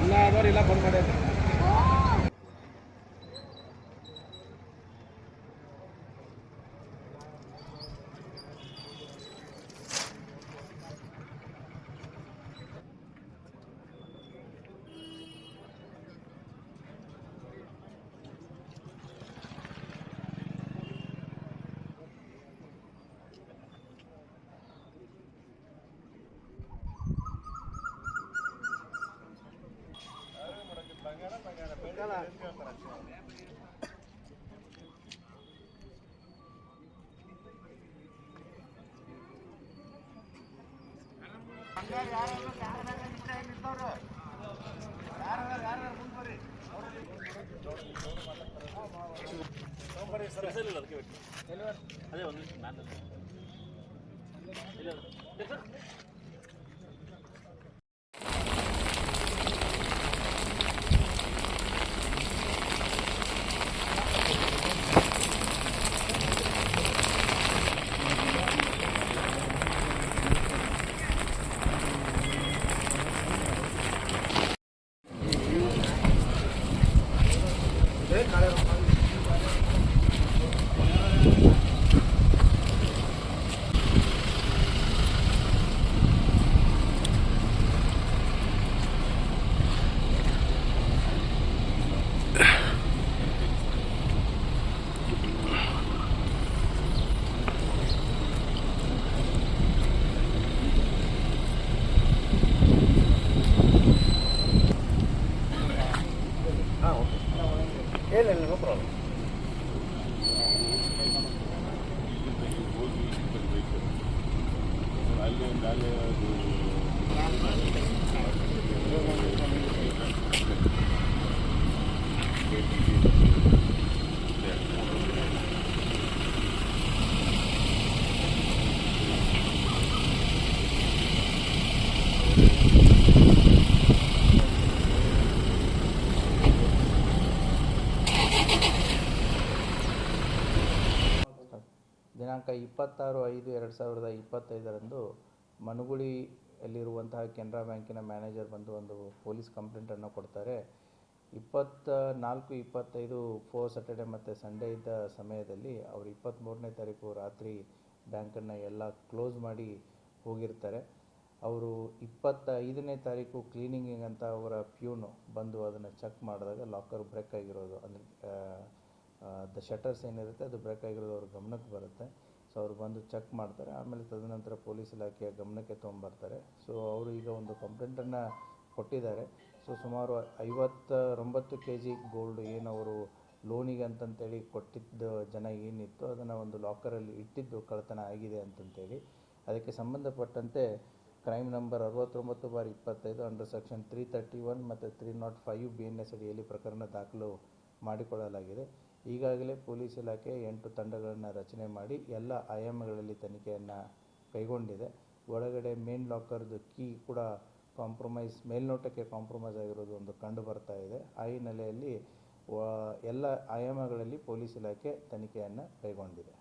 ಇಲ್ಲ ಆದವ್ರು ಇಲ್ಲ ಬಂದ್ ಮಾಡ್ಯಾರ ಅದೇ ಒಂದು ನಿಮಿಷ ನಾನು ಇಲ್ಲ ದಿನಾಂಕ ಇಪ್ಪತ್ತಾರು ಐದು ಎರಡು ಸಾವಿರದ ಇಪ್ಪತ್ತೈದರಂದು ಮನುಗುಳಿಯಲ್ಲಿರುವಂತಹ ಕೆನರಾ ಬ್ಯಾಂಕಿನ ಮ್ಯಾನೇಜರ್ ಬಂದು ಒಂದು ಪೊಲೀಸ್ ಕಂಪ್ಲೇಂಟನ್ನು ಕೊಡ್ತಾರೆ. ಇಪ್ಪತ್ತ ನಾಲ್ಕು, ಇಪ್ಪತ್ತೈದು ಫೋರ್ ಸ್ಯಾಟರ್ಡೆ ಮತ್ತು ಸಂಡೇ ಇದ್ದ ಸಮಯದಲ್ಲಿ ಅವರು ಇಪ್ಪತ್ತ್ಮೂರನೇ ತಾರೀಕು ರಾತ್ರಿ ಬ್ಯಾಂಕನ್ನು ಎಲ್ಲ ಕ್ಲೋಸ್ ಮಾಡಿ ಹೋಗಿರ್ತಾರೆ. ಅವರು ಇಪ್ಪತ್ತ ಐದನೇ ತಾರೀಕು ಕ್ಲೀನಿಂಗಿಗೆ ಅಂತ ಅವರ ಪ್ಯೂನು ಬಂದು ಅದನ್ನು ಚೆಕ್ ಮಾಡಿದಾಗ ಲಾಕರ್ ಬ್ರೇಕ್ ಆಗಿರೋದು. ಅಂದರೆ ದ ಶಟರ್ಸ್ ಏನಿರುತ್ತೆ ಅದು ಬ್ರೇಕ್ ಆಗಿರೋದು ಅವ್ರ ಗಮನಕ್ಕೆ ಬರುತ್ತೆ. ಸೊ ಅವ್ರು ಬಂದು ಚೆಕ್ ಮಾಡ್ತಾರೆ. ಆಮೇಲೆ ತದನಂತರ ಪೊಲೀಸ್ ಇಲಾಖೆಯ ಗಮನಕ್ಕೆ ತೊಗೊಂಬರ್ತಾರೆ ಸೊ ಅವರು ಈಗ ಒಂದು ಕಂಪ್ಲೇಂಟನ್ನು ಕೊಟ್ಟಿದ್ದಾರೆ. ಸೊ ಸುಮಾರು ಐವತ್ತರೊಂಬತ್ತು ಕೆ ಜಿ ಗೋಲ್ಡ್ ಏನು ಅವರು ಲೋನಿಗೆ ಅಂತಂತೇಳಿ ಕೊಟ್ಟಿದ್ದ ಜನ ಏನಿತ್ತು ಅದನ್ನು ಒಂದು ಲಾಕರಲ್ಲಿ ಇಟ್ಟಿದ್ದು ಕಳ್ಳತನ ಆಗಿದೆ ಅಂತಂತೇಳಿ. ಅದಕ್ಕೆ ಸಂಬಂಧಪಟ್ಟಂತೆ ಕ್ರೈಮ್ ನಂಬರ್ ಅರವತ್ತೊಂಬತ್ತು ಬಾರ್ ಇಪ್ಪತ್ತೈದು under section three thirty one ಮತ್ತು three naught five B N S ಅಡಿಯಲ್ಲಿ ಪ್ರಕರಣ ದಾಖಲು ಮಾಡಿಕೊಳ್ಳಲಾಗಿದೆ. ಈಗಾಗಲೇ ಪೊಲೀಸ್ ಇಲಾಖೆ ಎಂಟು ತಂಡಗಳನ್ನು ರಚನೆ ಮಾಡಿ ಎಲ್ಲ ಆಯಾಮಗಳಲ್ಲಿ ತನಿಖೆಯನ್ನು ಕೈಗೊಂಡಿದೆ. ಒಳಗಡೆ ಮೇನ್ ಲಾಕರ್ದು ಕೀ ಕೂಡ ಕಾಂಪ್ರಮೈಸ್ ಮೇಲ್ನೋಟಕ್ಕೆ ಕಾಂಪ್ರಮೈಸ್ ಆಗಿರೋದು ಒಂದು ಕಂಡು ಬರ್ತಾ ಇದೆ. ಆ ಹಿನ್ನೆಲೆಯಲ್ಲಿ ಎಲ್ಲ ಆಯಾಮಗಳಲ್ಲಿ ಪೊಲೀಸ್ ಇಲಾಖೆ ತನಿಖೆಯನ್ನು ಕೈಗೊಂಡಿದೆ.